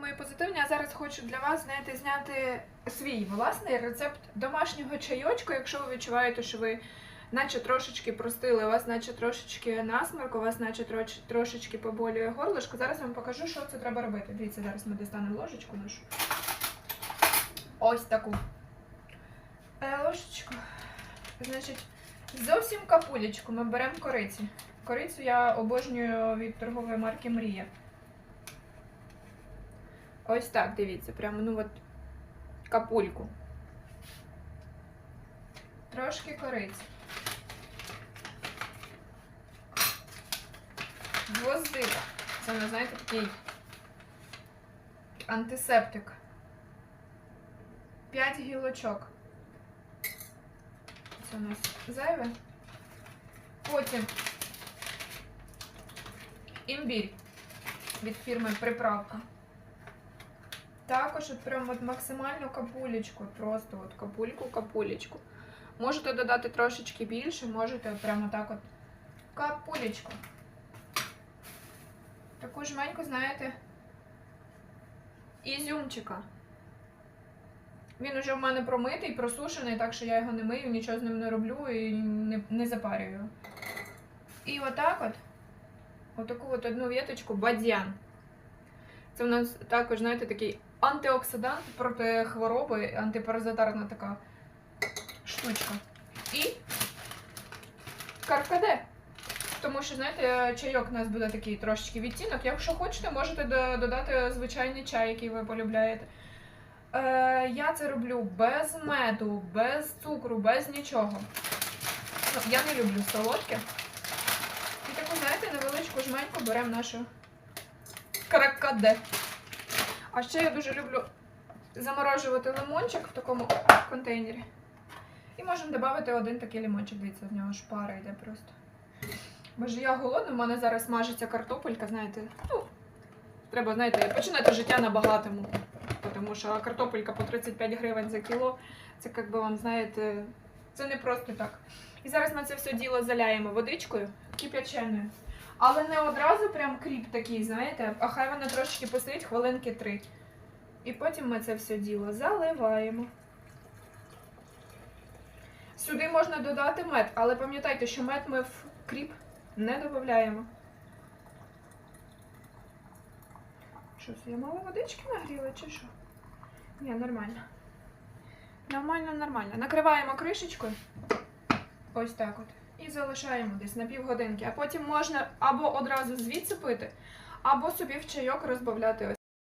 Мої позитивні, а зараз хочу для вас, знаєте, зняти свій власний рецепт домашнього чайочку, якщо ви відчуваєте, що ви наче трошечки простили, у вас наче трошечки насморк, у вас наче трошечки поболює горлышко. Зараз я вам покажу, що це треба робити. Дивіться, зараз ми дістанемо ложечку нашу. Ось таку. Е, ложечку. Значить, зовсім капулечку ми беремо кориці. Корицю я обожнюю від торгової марки Мрія. Ось так, дивіться, прямо, ну от капульку. Трошки кориці. Гвоздика. Це, ви знаєте, такий антисептик. 5 гілочок. Це у нас зайве. Потім імбірь від фірми Приправка. Також от прям от максимальну капулечку, просто от капульку-капулечку. Можете додати трошечки більше, можете прямо так от капулечку. Таку жменьку, знаєте, ізюмчика. Він уже в мене промитий, просушений, так що я його не мию, нічого з ним не роблю і не, не запарюю. І отак от, отаку от одну віточку бадьян. Це у нас також, знаєте, такий антиоксидант проти хвороби, антипаразитарна така штучка. І каркаде. Тому що, знаєте, чайок у нас буде такий трошечки відтінок. Якщо хочете, можете додати звичайний чай, який ви полюбляєте. Е, я це роблю без меду, без цукру, без нічого. Ну, я не люблю солодке. І таку, знаєте, невеличку жменьку беремо нашу каракаде. А ще я дуже люблю заморожувати лимончик в такому контейнері. І можемо додати один такий лимончик. Дивіться, з нього ж пара йде просто. Боже, я голодна, в мене зараз смажиться картопелька, знаєте. Ну, треба, знаєте, починати життя на багатому. Тому що картопелька по 35 гривень за кіло. Це, як би вам знаєте, це не просто так. І зараз ми це все діло заляємо водичкою кип'яченою. Але не одразу прям кріп такий, знаєте, а хай вона трошечки постоїть хвилинки три. І потім ми це все діло заливаємо. Сюди можна додати мед, але пам'ятайте, що мед ми в кріп не додаємо. Що я мало водички нагріла чи що? Ні, нормально. Нормально, нормально. Накриваємо кришечкою. Ось так от. І залишаємо десь на півгодинки. А потім можна або одразу звідси пити, або собі в чайок розбавляти